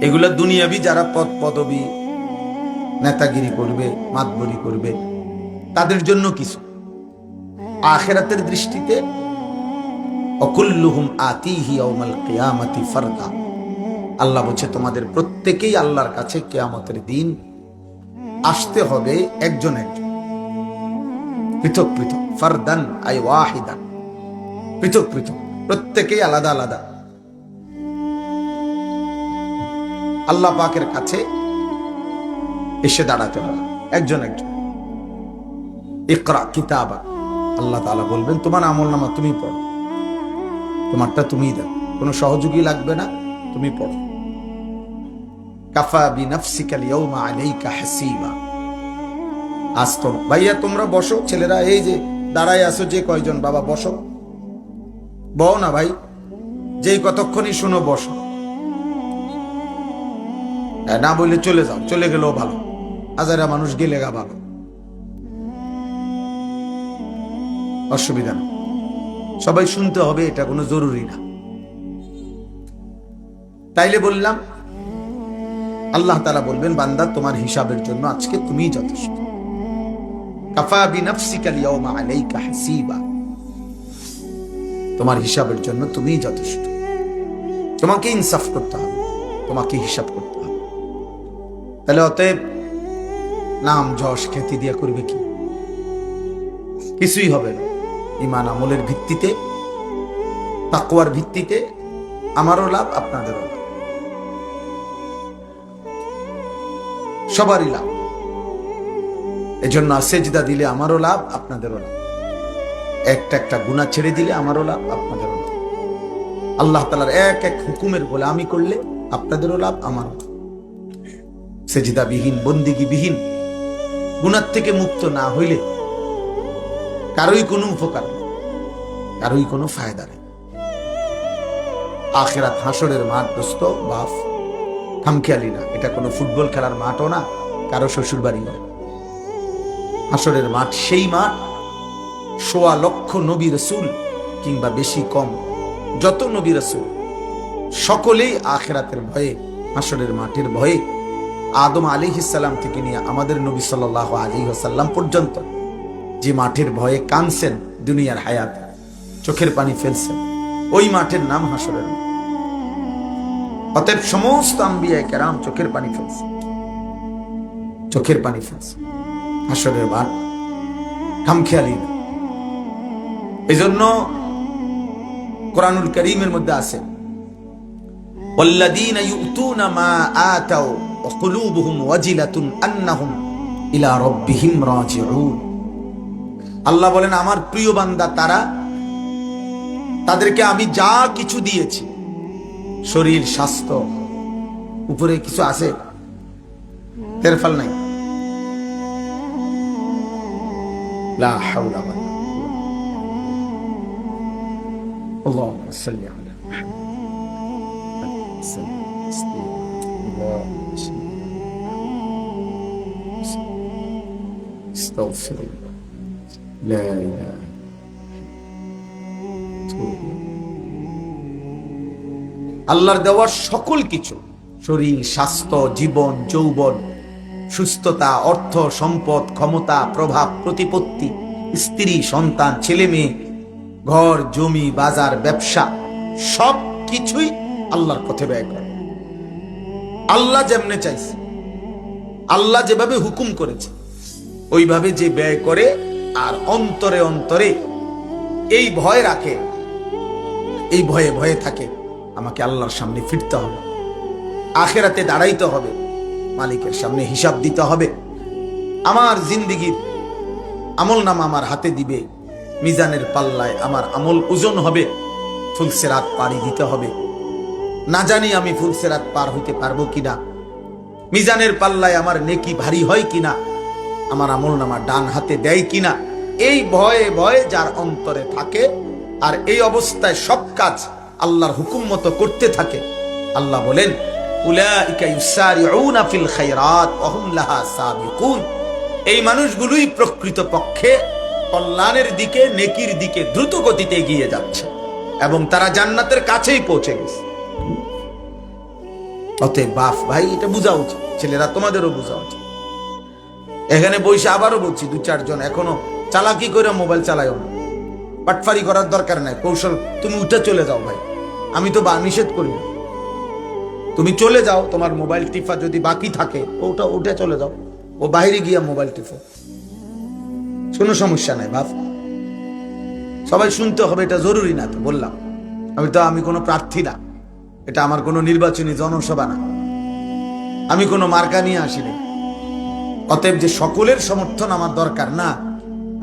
এগুলো দুনিয়াবি যারা পদ পদবি, নেতাগিরি করবে, মাতবরি করবে, তাদের জন্য কিছু। আখেরাতের দৃষ্টিতে, অকুল্লুহুম আতিহি ইয়াউমাল কিয়ামাতি ফারদা। আল্লাহ বলছে, তোমাদের প্রত্যেকেই আল্লাহর কাছে কেয়ামতের দিন আসতে হবে একজন একজন। পৃথক পৃথক, ফারদান আই ওয়াহিদান। পৃথক পৃথক, প্রত্যেকেই আলাদা আলাদা। আল্লাহ পাকের কাছে এসে দাঁড়াতে হবে। একজন একজন। ইকরা কিতাবা। আল্লাহ তালা বলবেন, তোমার আমল নামা তুমি পড়ো। তোমারটা তুমিই দাও। কোনো সহযোগী লাগবে না, তুমি পড়ো। কাফা বিনাফসিকা আল-ইয়াওমা আলাইকা হাসিবা। আজ তো ভাইয়া, তোমরা বসো। ছেলেরা এই যে দাঁড়ায় আসো যে কয়জন, বাবা বসো। বও না ভাই, যেই কতক্ষণই শুনো, বসো। না বললে চলে যাও, চলে গেলেও ভালো। হাজারা মানুষ গেলে গা ভালো। অসুবিধা না। সবাই শুনতে হবে, এটা কোনো জরুরি না। তাইলে বললাম, আল্লাহ তারা বলবেন, বান্দা, তোমার হিসাবের জন্য আজকে তুমি যথেষ্ট। কাফা বিনাফসিকা আল-ইয়াওমা আলাইকা হাসিবা। তোমার হিসাবের জন্য তুমিই যথেষ্ট। তোমাকে ইনসাফ করতে হবে, তোমাকে হিসাব করতে তাহলে অতএব নাম যশ খ্যাতি দিয়া করবে কি? কিছুই হবে না। ইমান আমলের ভিত্তিতে তাকুয়ার ভিত্তিতে আমারও লাভ, আপনাদেরও সবারই লাভ। এজন্য সেজদা দিলে আমারও লাভ, আপনাদেরও লাভ। একটা একটা গুণা ছেড়ে দিলে আমারও লাভ, আপনাদেরও লাভ। আল্লাহ তালার এক এক হুকুমের বলে আমি করলে আপনাদেরও লাভ, আমারও লাভ। সেজিদা বিহীন বন্দিগি বিহীন গুণার থেকে মুক্ত না হইলে কারোই কোনো উপকার নেই, কারোই কোনো ফায়দা নেই। আখেরাত হাসরের মাঠ দোস্ত, বাফ, খামখেয়ালি না। এটা কোনো ফুটবল খেলার মাঠও না, কারও শ্বশুর বাড়ি নয় হাসরের মাঠ সেই মাঠ, সোয়া লক্ষ নবী রসুল কিংবা বেশি কম যত নবী রসুল, সকলেই আখেরাতের ভয়ে, হাসরের মাঠের ভয়ে আদম আলী ইসাল্লাম থেকে নিয়ে আমাদের নবী সাল্লাহ আলী সাল্লাম পর্যন্ত যে মাঠের ভয়ে কানছেন দুনিয়ার হায়াত চোখের পানি ফেলছেন ওই মাঠের নাম হাসরের মাঠ অতএব সমস্ত আম্বিয়া কেরাম চোখের পানি ফেলছে চোখের পানি ফেলছে হাসরের মাঠ খামখেয়ালি না এই জন্য কোরআনুল করিমের মধ্যে আছে والذين يؤتون ما آتوا وقلوبهم وجلة أنهم إلى ربهم راجعون আল্লাহ বলেন আমার প্রিয় বান্দা তারা তাদেরকে আমি যা কিছু দিয়েছি শরীর স্বাস্থ্য উপরে কিছু আছে তেরফাল নাই লা হাওলা ওয়ালা اللهم صل على محمد صل استغفر الله لا اله আল্লাহর দেওয়া সকল কিছু শরীর স্বাস্থ্য জীবন যৌবন সুস্থতা অর্থ সম্পদ ক্ষমতা প্রভাব প্রতিপত্তি স্ত্রী সন্তান ছেলে মেয়ে ঘর জমি বাজার ব্যবসা সব কিছুই আল্লাহর পথে ব্যয় করে আল্লাহ যেমনে চাইছে, আল্লাহ যেভাবে হুকুম করেছে, ওইভাবে যে ব্যয় করে আর অন্তরে অন্তরে এই ভয় রাখে, এই ভয়ে ভয়ে থাকে, আমাকে আল্লাহর সামনে ফিরতে হবে। আখেরাতে দাঁড়াইতে হবে, মালিকের সামনে হিসাব দিতে হবে। আমার জিন্দিগির আমল নাম আমার হাতে দিবে, মিজানের পাল্লায় আমার আমল ওজন হবে ফুলসেরাত পাড়ি দিতে হবে। না জানি আমি ফুলসেরাত পার হইতে পারব কিনা। মিজানের পাল্লায় আমার নেকি ভারী হয় কিনা? আমার আমল নামা ডান হাতে দেয় কিনা? এই ভয়ে ভয়ে যার অন্তরে থাকে, আর এই অবস্থায় সব কাজ আল্লাহর হুকুম মতো করতে থাকে। আল্লাহ বলেন এই মানুষগুলোই প্রকৃত পক্ষে কল্যাণের দিকে, নেকির দিকে দ্রুত গতিতে এগিয়ে যাচ্ছে, এবং তারা জান্নাতের কাছেই পৌঁছে গেছে। অতএব ভাই, এটা বোঝা উচিত। ছেলেরা তোমাদেরও বোঝা উচিত। এখানে আবারও বলছি, দু চারজন এখনও চালাকি করে মোবাইল না। পাটফারি করার দরকার নাই। কৌশল, তুমি উঠে চলে যাও, ভাই। আমি তো বা নিষেধ করি না। তুমি চলে যাও, তোমার মোবাইল টিফা যদি বাকি থাকে, ওটা উঠে চলে যাও। ও বাইরে গিয়া মোবাইল টিফো। কোনো সমস্যা নাই বাপ সবাই শুনতে হবে, এটা জরুরি না তো, বললাম। আমি তো, আমি কোনো প্রার্থী না। এটা আমার কোনো নির্বাচনী জনসভা না। আমি কোনো মার্কা নিয়ে আসিনি। অতএব যে সকলের সমর্থন আমার দরকার না,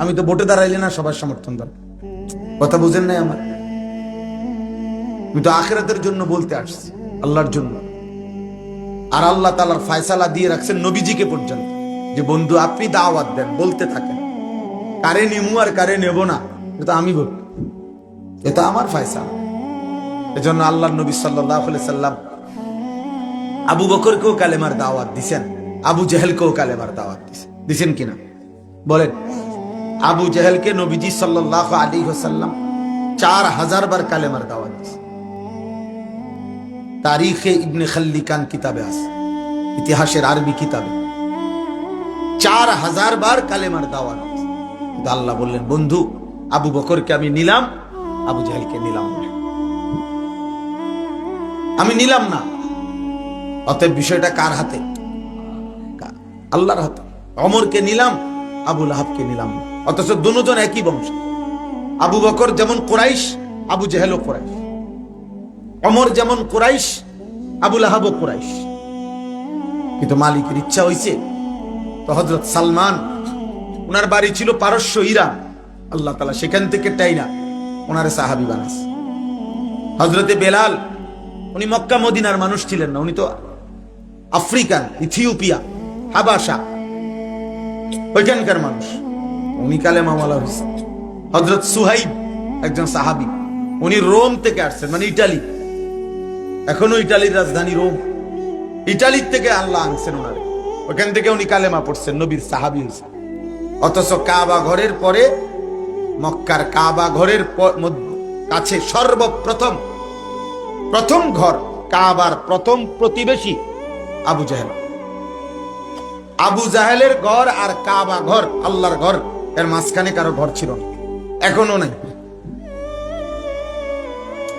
আমি তো ভোটে দাঁড়াইলে না সবার সমর্থন দরকার। কথা বুঝেন নাই আমার? আমি তো আখেরাতের জন্য বলতে আসছি, আল্লাহর জন্য। আর আল্লাহ তালার ফায়সালা দিয়ে রাখছেন নবীজিকে পর্যন্ত। যে বন্ধু, আপনি দাওয়াত দেন, বলতে থাকেন। কারে নিমু আর কারে নেব না, এটা আমি বল। এটা আমার ফায়সালা। এজন্য আল্লাহ নবী সাল্লাহ সাল্লাম আবু বকরকেও কালেমার দাওয়াত দিছেন, আবু জেহেলকেও কালেমার দাওয়াত দিছেন। দিছেন কিনা? বলেন, আবু জেহেলকে নবীজি সাল্লাহ আলী হোসাল্লাম চার হাজার বার কালেমার দাওয়াত দিছে তারিখে ইবনে খাল্লিকান কিতাবে আছে, ইতিহাসের আরবি কিতাবে। চার হাজার বার কালেমার দাওয়াত। আল্লাহ বললেন, বন্ধু, আবু বকরকে আমি নিলাম, আবু জাহেলকে নিলাম না। আমি নিলাম না। অতএব বিষয়টা কার হাতে? আল্লাহর হাতে। অমরকে নিলাম আবুল আহাবকে নিলাম। অথচ দুজন একই বংশ। আবু বকর যেমন কোরাইশ, আবু জেহেলও কোরাইশ। অমর যেমন কোরাইশ আবুল আহাবও কোরাইশ। কিন্তু মালিকের ইচ্ছা হয়েছে তো হজরত সালমান ওনার বাড়ি ছিল পারস্য ইরান। আল্লাহ তালা সেখান থেকে টাইনা ওনারে সাহাবি বানাস হজরতে বেলাল উনি মক্কা মদিনার মানুষ ছিলেন না, উনি তো আফ্রিকান, ইথিওপিয়া, হাবাসা, ওইখানকার মানুষ। উনি কালে মামালা হয়েছে হজরত সুহাইব একজন সাহাবি। উনি রোম থেকে আসছেন মানে ইটালি। এখনও ইটালির রাজধানী রোম। ইটালির থেকে আল্লাহ আনছেন ওনারে ওখান থেকে উনি কালেমা পড়ছেন, নবীর সাহাবি হয়েছে অথচ কাবা ঘরের পরে, মক্কার কাবা ঘরের কাছে সর্বপ্রথম প্রথম ঘর কাবার প্রথম প্রতিবেশী আবু জাহেল। আবু জাহেলের ঘর আর কাবা ঘর আল্লাহর ঘর, এর মাঝখানে কারও ঘর ছিল না, এখনও নাই।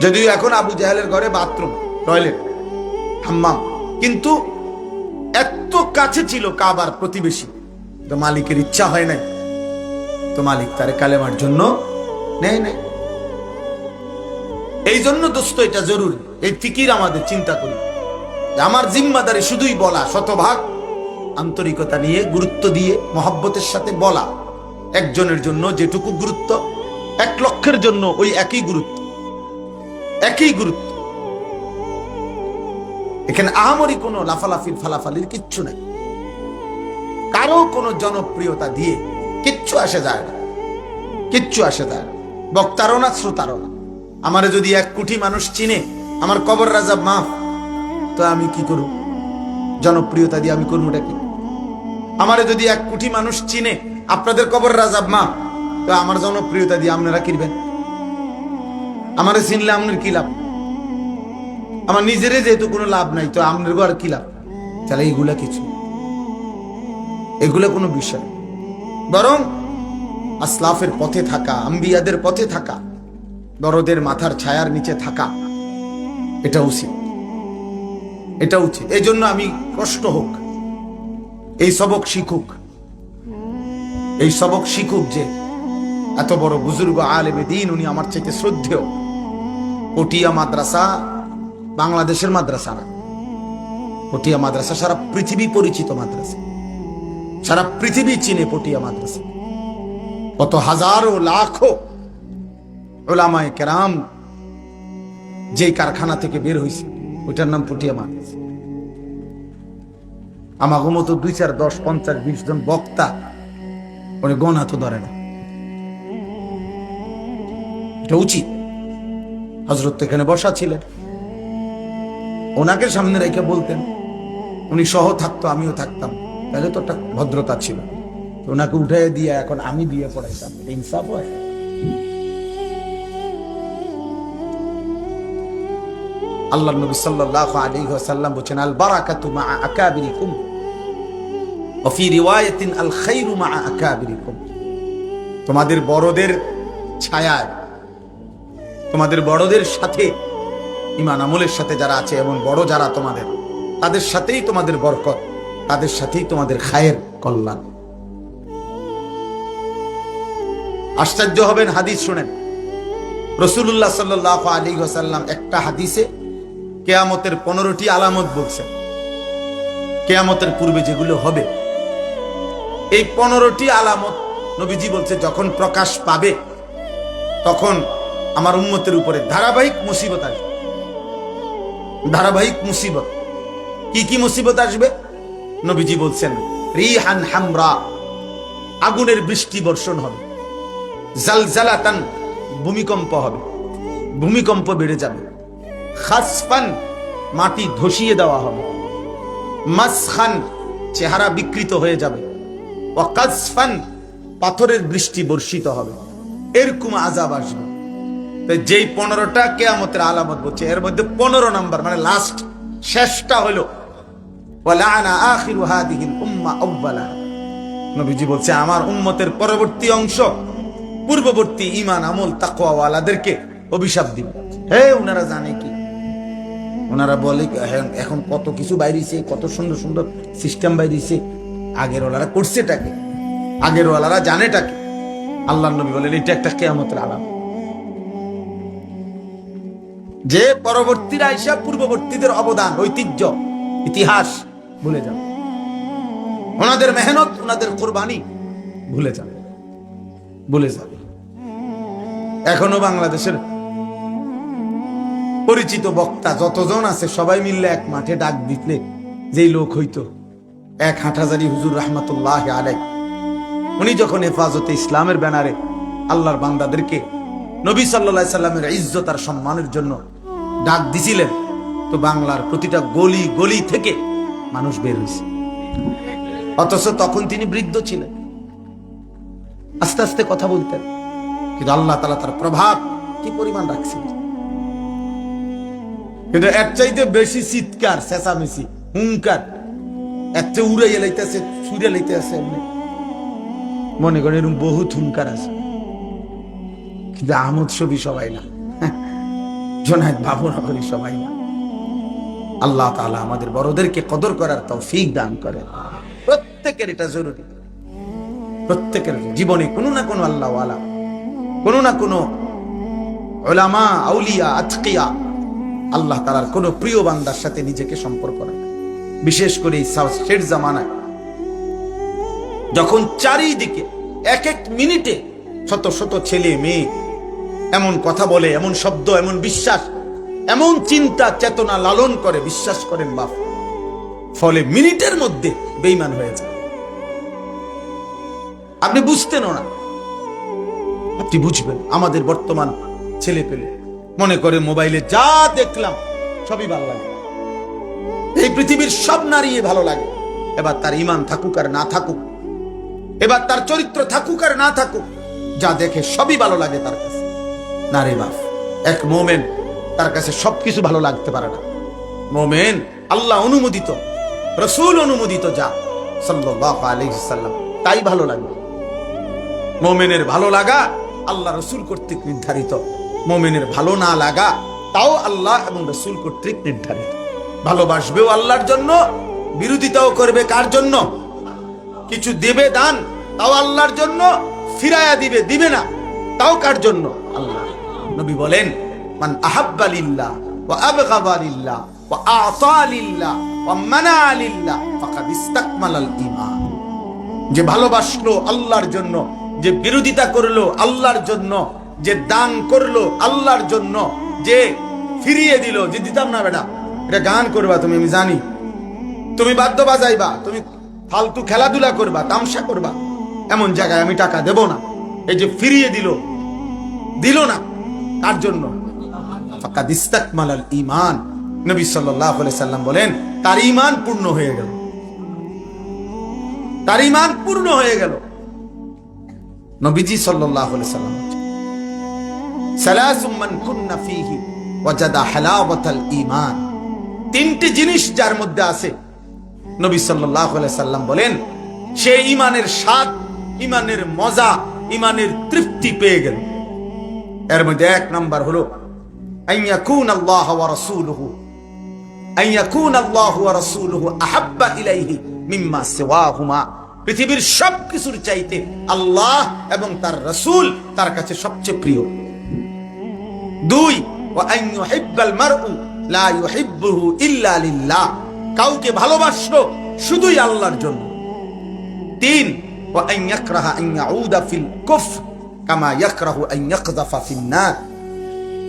যদিও এখন আবু জাহেলের ঘরে বাথরুম, টয়লেট, হাম্মাম, কিন্তু এত কাছে ছিল কাবার প্রতিবেশী তো মালিকের ইচ্ছা হয় নাই। তো মালিক তারে কালেমার জন্য নেই নেই। এই জন্য দোস্ত এটা জরুরি। এই ফিকির আমাদের চিন্তা করি। আমার জিম্মাদারি শুধুই বলা, শতভাগ আন্তরিকতা নিয়ে, গুরুত্ব দিয়ে, মহাব্বতের সাথে বলা। একজনের জন্য যেটুকু গুরুত্ব, এক লক্ষের জন্য ওই একই গুরুত্ব। একই গুরুত্ব। এখানে আহামরি কোনো লাফালাফির, ফালাফালির কিচ্ছু নাই। কারও কোনো জনপ্রিয়তা দিয়ে কিচ্ছু আসে যায় না। কিচ্ছু আসে যায় না। বক্তারও না, শ্রোতারও না। আমারে যদি এক কোটি মানুষ চিনে, আমার কবর রাজা মাফ। তো আমি কি করব? জনপ্রিয়তা দিয়ে আমি করব কি? আমারে যদি এক কোটি মানুষ চিনে, আপনাদের কবর রাজাব মা তো আমার জনপ্রিয়তা দিয়ে আপনারা কিনবেন আমারে চিনলে আপনার কি লাভ? আমার নিজেরই যেহেতু কোনো লাভ নাই, তো আপনার আর কি লাভ? তাহলে এইগুলা কিছু এগুলো কোনো বিষয় বরং আসলাফের পথে থাকা, আম্বিয়াদের পথে থাকা বড়দের মাথার ছায়ার নিচে থাকা। এটা উচিত। এটা উচিত। এই জন্য আমি কষ্ট হোক। এই সবক শিখুক। এই সবক শিখুক যে এত বড় বুজুর্গ আলেমে দিন উনি আমার চাইতে শ্রদ্ধেয়। পটিয়া মাদ্রাসা বাংলাদেশের মাদ্রাসা না। পটিয়া মাদ্রাসা সারা পৃথিবী পরিচিত মাদ্রাসা। সারা পৃথিবী চিনে পটিয়া মাদ্রাসা। কত হাজারো, লাখো ওলামায় কেরাম যে কারখানা থেকে বের হয়েছে ওইটার নাম পটিয়া মাদ্রাসা আমাকে মতো দুই চার দশ পঞ্চাশ বিশ জন বক্তা, ওরে গণা তো ধরে না। এটা উচিত। হজরত এখানে বসা ছিলেন। ওনাকে সামনে রেখে বলতেন, উনি সহ থাকতো, আমিও থাকতাম। তাহলে তো একটা ভদ্রতা ছিল। ওনাকে উঠে দিয়ে, এখন আমি দিয়ে পড়াইতাম। ইনসাফ হয়? আল্লাহ নবী সাল্লাল্লাহু আলাইহি ওয়াসাল্লাম বলেন আল বারাকাতু মা আকাবিরিকুম, ওয়া ফি রিওয়ায়াতিন আল খাইরু মা আকাবিরিকুম। তোমাদের বড়দের ছায়ায়, তোমাদের বড়দের সাথে ইমান আমলের সাথে যারা আছে এবং বড় যারা তোমাদের, তাদের সাথেই তোমাদের বরকত, তাদের সাথেই তোমাদের খায়ের কল্যাণ। আশ্চর্য হবেন হাদিস শুনেন। রসুল্লাহ সাল্লাহ আলী ওসাল্লাম একটা হাদিসে কেয়ামতের পনেরোটি আলামত বলছেন কেয়ামতের পূর্বে যেগুলো হবে, এই পনেরোটি আলামত নবীজি বলছে, যখন প্রকাশ পাবে, তখন আমার উম্মতের উপরে ধারাবাহিক মুসিবত আসবে। ধারাবাহিক মুসিবত। কি কি মুসিবত আসবে? নবীজি বলছেন, রিহান হামরা, আগুনের বৃষ্টি বর্ষণ হবে, জালজালাতান ভূমিকম্প হবে, ভূমিকম্প বেড়ে যাবে। খাসফান মাটি ধসিয়ে দেওয়া হবে। মাসখান চেহারা বিকৃত হয়ে যাবে। ওয়াকাসফান পাথরের বৃষ্টি বর্ষিত হবে। এরকম আজাব আসবে। যেই পনেরোটা কেয়ামতের আলামত বলছে, এর মধ্যে পনেরো নাম্বার মানে লাস্ট শেষটা হলো নবীজি বলছে, আমার উম্মতের পরবর্তী অংশ, পূর্ববর্তী ইমান আমল তাকওয়ালাদেরকে অভিশাপ দিব। হে উনারা জানে কি? ওনারা বলে এখন- এখন কত কিছু বাইরেছে, কত সুন্দর সুন্দর সিস্টেম বাইরেছে। আগের ওলারা করছেটাকে আগের ওলারা জানেটাকে আল্লাহ নবী বলেন, এটা একটা কেয়ামতের আলাম যে পরবর্তীরা আইসা পূর্ববর্তীদের অবদান, ঐতিহ্য, ইতিহাস ভুলে যান ওনাদের মেহনত, ওনাদের কোরবানি ভুলে যাবে। ভুলে যাবে। এখনও বাংলাদেশের পরিচিত বক্তা, যতজন আছে সবাই মিললে এক মাঠে ডাক দিতলে যেই লোক হইতো। এক হাঁটাজারি হুজুর রহমতুল্লাহ আলাই উনি যখন হেফাজতে ইসলামের ব্যানারে আল্লাহর বান্দাদেরকে নবী সাল্লা সাল্লামের ইজ্জত আর সম্মানের জন্য ডাক দিছিলেন, তো বাংলার প্রতিটা গলি গলি থেকে মানুষ বের হয়েছে অথচ তখন তিনি বৃদ্ধ ছিলেন। আস্তে আস্তে কথা বলতেন। কিন্তু আল্লাহ তালা তার প্রভাব কি পরিমাণ রাখছিলেন? কিন্তু এক চাইতে বেশি চিৎকার, চেঁচামেচি হুঙ্কার এর চেয়ে উড়ে এলাইতেছে ছুড়ে লাইতেছে এমনি। মনে করেন এরকম বহুত হুঙ্কার আছে। কিন্তু আহমদ ছবি সবাই না। জোনায়দ ভাবনা করি সবাই না। আল্লাহ তাআলা আমাদের বড়দেরকে কদর করার তৌফিক দান করে প্রত্যেকের এটা জরুরি। প্রত্যেকের জীবনে কোনো না কোনো আল্লাহ কোনো না কোনো ওলামা আউলিয়া, আতকিয়া আল্লাহ তালার কোনো প্রিয় বান্দার সাথে নিজেকে সম্পর্ক রাখে। বিশেষ করে এই শেষ জামানায়। যখন চারিদিকে এক এক মিনিটে শত শত ছেলে মেয়ে এমন কথা বলে, এমন শব্দ, এমন বিশ্বাস, এমন চিন্তা, চেতনা লালন করে, বিশ্বাস করেন বাপ, ফলে মিনিটের মধ্যে বেইমান হয়ে যায়। আপনি বুঝতেনও না। আপনি বুঝবেন, আমাদের বর্তমান ছেলে পেলে মনে করে মোবাইলে যা দেখলাম, সবই ভালো লাগে। এই পৃথিবীর সব নারী ভালো লাগে। এবার তার ইমান থাকুক আর না থাকুক, এবার তার চরিত্র থাকুক আর না থাকুক, যা দেখে সবই ভালো লাগে তার কাছে। না রে বাপ, এক মোমেন তার কাছে সবকিছু ভালো লাগতে পারে না। মোমেন আল্লাহ অনুমোদিত, রসুল অনুমোদিত যা, সাল্লাল্লাহু আলাইহি সাল্লাম, তাই ভালো লাগবে মোমেনের ভালো লাগা আল্লাহ রসুল কর্তৃক নির্ধারিত। মোমেনের ভালো না লাগা, তাও আল্লাহ এবং রসুল কর্তৃক নির্ধারিত। ভালোবাসবেও আল্লাহর জন্য, বিরোধিতাও করবে কার জন্য? কিছু দেবে দান, তাও আল্লাহর জন্য ফিরায়া দিবে দিবে না, তাও কার জন্য? আল্লাহ। নবী বলেন, মান আহাব্বা লিল্লাহ ওয়া আবগাবা লিল্লাহ ওয়া আতা ওয়া মানা লিল্লাহ ফাকাদ ইস্তাকমালাল ঈমান। যে ভালোবাসলো আল্লাহর জন্য, যে বিরোধিতা করল আল্লাহর জন্য যে দান করল আল্লাহর জন্য, যে ফিরিয়ে দিল, যে দিতাম না বেটা, এটা গান করবা তুমি, আমি জানি। তুমি বাদ্য বাজাইবা, তুমি ফালতু খেলাধুলা করবা, তামসা করবা, এমন জায়গায় আমি টাকা দেব না। এই যে ফিরিয়ে দিল দিল না, তার জন্য। ঈমান, নবী সাল্লাম বলেন, তার ইমান পূর্ণ হয়ে গেল। তার ঈমান পূর্ণ হয়ে গেল। নবীজি সাল্লাল্লাহু সাল্লাম তিনটি জিনিস যার মধ্যে আছে। নবী সাল্লাম বলেন, সে ইমানের স্বাদ মজা ইমানের তৃপ্তি পেয়ে গেল। এর মধ্যে এক নাম্বার হলো পৃথিবীর সবকিছুর চাইতে আল্লাহ এবং তার রাসূল তার কাছে সবচেয়ে প্রিয়। লিল্লাহ। কাউকে ভালোবাসলো শুধুই আল্লাহর জন্য। তিন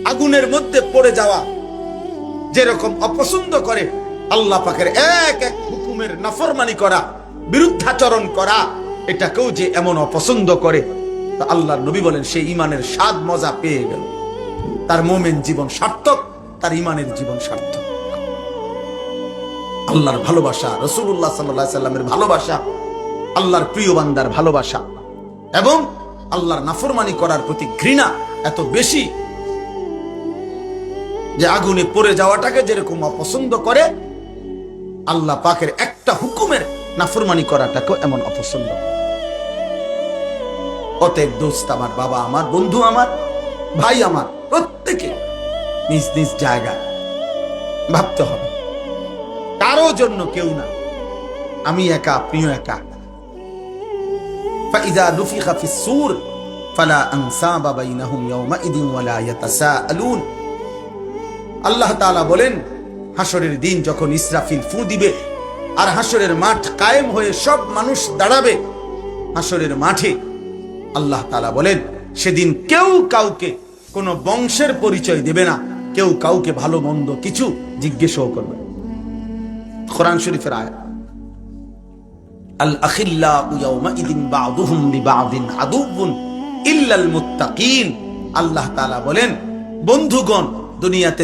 আগুনের মধ্যে পড়ে যাওয়া যেরকম অপছন্দ করে আল্লাহ পাকের এক এক হুকুমের নাফরমানি করা, বিরুদ্ধাচরণ করা, এটাকেও যে এমন অপছন্দ করে, তা আল্লাহর নবী বলেন সেই ইমানের স্বাদ মজা পেয়ে গেল। তার মোমেন জীবন সার্থক, তার ইমানের জীবন সার্থক আল্লাহর ভালোবাসা রসুল্লাহ সাল্লাহ সাল্লামের ভালোবাসা, আল্লাহর প্রিয় বান্দার ভালোবাসা এবং আল্লাহর নাফরমানি করার প্রতি ঘৃণা এত বেশি যে আগুনে পড়ে যাওয়াটাকে যেরকম অপছন্দ করে, আল্লাহ পাকের একটা হুকুমের নাফরমানি করাটাকেও এমন অপছন্দ। অতএব দোস্ত আমার বাবা আমার, বন্ধু আমার, ভাই আমার প্রত্যেকে নিজ নিজ জায়গায় ভাবতে হবে কারো জন্য কেউ না আমি একা আপনিও একা فإذا نفخ في الصور فلا أنساب بينهم يومئذ ولا يتساءلون আল্লাহ তাআলা বলেন হাসরের দিন যখন ইসরাফিল ফু দিবে আর হাসরের মাঠ কায়েম হয়ে সব মানুষ দাঁড়াবে হাসরের মাঠে আল্লাহ তাআলা বলেন সেদিন কেউ কাউকে কোনো বংশের পরিচয় দেবে না। কেউ কাউকে ভালো, মন্দ কিছু জিজ্ঞেসও করবে। কোরআন শরীফের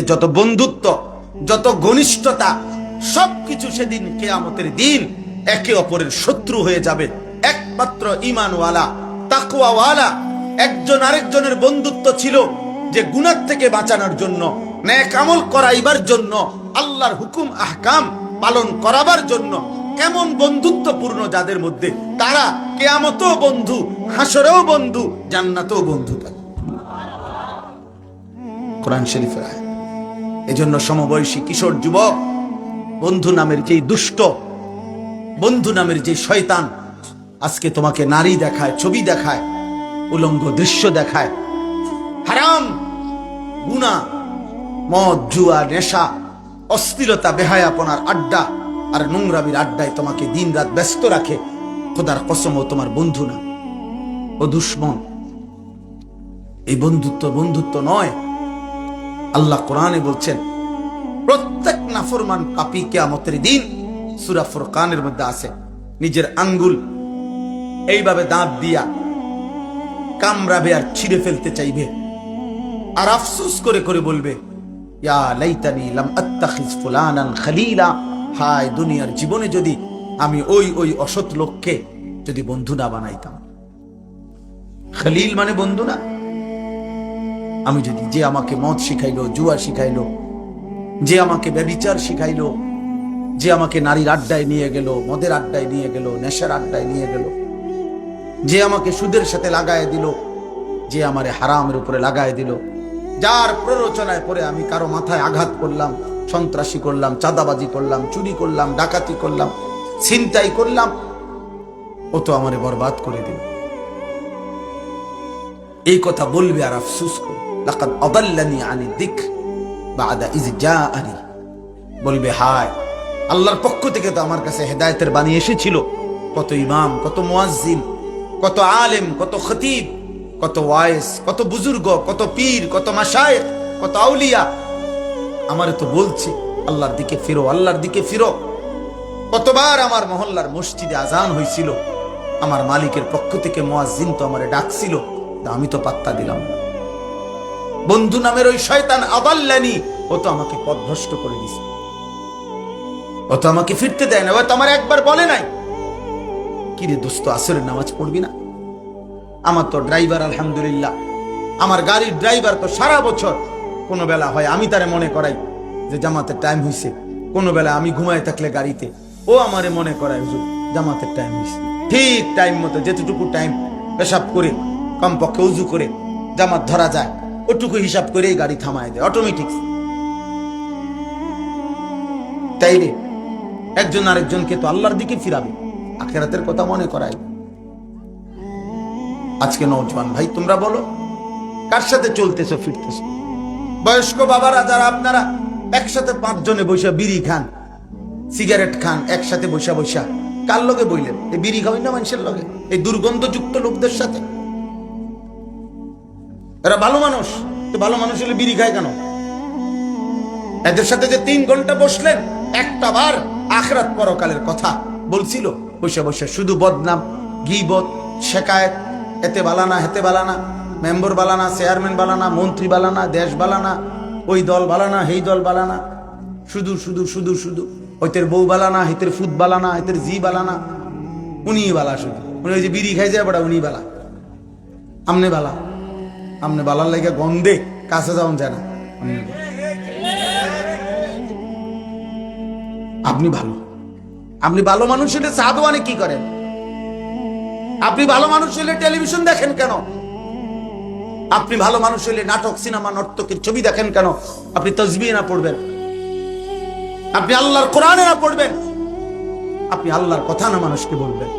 যত বন্ধুত্ব, যত ঘনিষ্ঠতা, সবকিছু সেদিন কেয়ামতের দিন একে অপরের শত্রু হয়ে যাবে। একমাত্র ঈমানওয়ালা, তাকওয়াওয়ালা, একজন আরেকজনের বন্ধুত্ব ছিল। যে গুনার থেকে বাঁচানোর জন্য, ন্যাক আমল করাইবার জন্য, আল্লাহর হুকুম, আহকাম পালন করাবার জন্য কেমন বন্ধুত্বপূর্ণ যাদের মধ্যে, তারা কেয়ামতও বন্ধু, হাসরেও বন্ধু, জান্নাতেও বন্ধু তারা কোরআন শরীফের আয়াত। এজন্য সমবয়সী কিশোর যুবক, বন্ধু নামের যেই দুষ্ট, বন্ধু নামের যে শয়তান, আজকে তোমাকে নারী দেখায়, ছবি দেখায়, উলঙ্গ দৃশ্য দেখায়, হারাম গুনা মদ, জুয়া, নেশা, অস্থিরতা, বেহায়াপনার আড্ডা আর নোংরামির আড্ডায় তোমাকে দিন রাত ব্যস্ত রাখে খোদার কসম ও তোমার বন্ধু না। ও দুশ্মন, এই বন্ধুত্ব বন্ধুত্ব নয়। আল্লাহ কোরআনে বলছেন, প্রত্যেক নাফরমান পাপি কেয়ামতের দিন সুরা ফুরকানের মধ্যে আছে। নিজের আঙ্গুল এইভাবে দাঁত দিয়া কামড়াবে আর ছিঁড়ে ফেলতে চাইবে। আর আফসোস করে করে বলবে খলিলা। হায় দুনিয়ার জীবনে যদি আমি ওই ওই অসৎ লোককে যদি বন্ধু না বানাইতাম। খলিল মানে বন্ধু না? আমি যদি যে আমাকে মদ শিখাইলো, জুয়া শিখাইলো, যে আমাকে ব্যবিচার শিখাইলো, যে আমাকে নারীর আড্ডায় নিয়ে গেল, মদের আড্ডায় নিয়ে গেল, নেশার আড্ডায় নিয়ে গেল, যে আমাকে সুদের সাথে লাগায় দিল, যে আমারে হারামের উপরে লাগায় দিল যার প্ররোচনায় পরে আমি কারও মাথায় আঘাত করলাম, সন্ত্রাসী করলাম, চাঁদাবাজি করলাম, চুরি করলাম, ডাকাতি করলাম, ছিনতাই করলাম, ও তো আমারে বরবাদ করে দিল। এই কথা বলবে আর আফসুস ইজ বলবে, হায়, আল্লাহর পক্ষ থেকে তো আমার কাছে হেদায়েতের বাণী এসেছিল। কত ইমাম, কত মুয়াজ্জিন, কত আলেম, কত খতিব কত ওয়াইস, কত বুজুর্গ, কত পীর, কত মাশায়েখ, কত আউলিয়া। আমারে তো বলছে, আল্লাহর দিকে ফিরো, আল্লাহর দিকে ফিরো। কতবার আমার মহল্লার মসজিদে আজান হয়েছিল আমার মালিকের পক্ষ থেকে মুয়াজ্জিন তো আমারে ডাকছিল আমি তো পাত্তা দিলাম না। বন্ধু নামের ওই শয়তান আবাল্লানি, ও তো আমাকে পথভ্রষ্ট করে দিছে। ও তো আমাকে ফিরতে দেয় না, ও তো আমার একবার বলে নাই। কি রে দোস্ত, আসরের নামাজ পড়বি না? আমার তো ড্রাইভার, আলহামদুলিল্লাহ। আমার গাড়ির ড্রাইভার তো সারা বছর কোনো বেলা হয়, আমি তারে মনে করাই যে জামাতের টাইম হইছে। কোনো বেলা আমি ঘুমায় থাকলে গাড়িতে। ও আমারে মনে করায়, হুজুর, জামাতের টাইম হইছে। ঠিক টাইম মতো, যেতটুকু টাইম পেশাব করে, কমপক্ষে উজু করে জামাত ধরা যায়, ওটুকু হিসাব করেই গাড়ি থামায় দেয় অটোমেটিক তাইলে একজন আরেকজনকে তো আল্লাহর দিকে ফিরাবে, আখেরাতের কথা মনে করাই আজকে নৌজওয়ান ভাই, তোমরা বলো, কার সাথে চলতেছো, ফিরতেছো? বয়স্ক বাবারা যারা আপনারা একসাথে পাঁচজনে বসে বিড়ি খান, সিগারেট খান, একসাথে বসা বসা, কার লগে বইলেন? এই বিড়ি খাওয়াই না মানুষের লগে? এই দুর্গন্ধযুক্ত লোকদের সাথে? এরা ভালো মানুষ, তো ভালো মানুষ হলে বিড়ি খায় কেন? এদের সাথে যে তিন ঘণ্টা বসলেন, একটা বার আখরাত পরকালের কথা বলছিল, বসে বসে শুধু বদনাম, গিবত শেখায়ত এতে বালানা, হেতে বালানা, মেম্বর বালানা, চেয়ারম্যান বালানা, মন্ত্রী বালানা, দেশ বালানা, ওই দল বালানা এই দল বালানা। শুধু শুধু শুধু শুধু। হইতের বউ বালানা হিতের ফুট বালানা হিতের জি বালানা। উনি বালা শুধু। উনি ওই যে বিড়ি খাই যায় বড়া উনি বালা। আমনে বালা। আমনে বালার লাগে গন্ধে কাছে যাওন যায় না। আপনি ভালো। আপনি ভালো মানুষ হলে সাধুয়ানে কি করেন? আপনি ভালো মানুষ হলে টেলিভিশন দেখেন কেন? আপনি ভালো মানুষ হলে নাটক, সিনেমা, নর্তকের ছবি দেখেন কেন? আপনি তসবি না পড়বেন। আপনি আল্লাহর কোরআনে না পড়বেন। আপনি আল্লাহর কথা না মানুষকে বলবেন।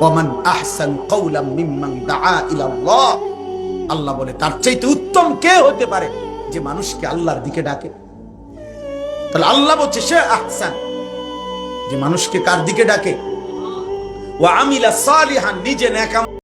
ওমান আহসান কওলাম মিম্মান দাআ ইলা আল্লাহ আল্লাহ বলে, তার চাইতে উত্তম কে হতে পারে যে মানুষকে আল্লাহর দিকে ডাকে? তাহলে আল্লাহ বলছে, সে আহসান। যে মানুষকে কার দিকে ডাকে? ও আমিলা সালিহান নিজে নেকাম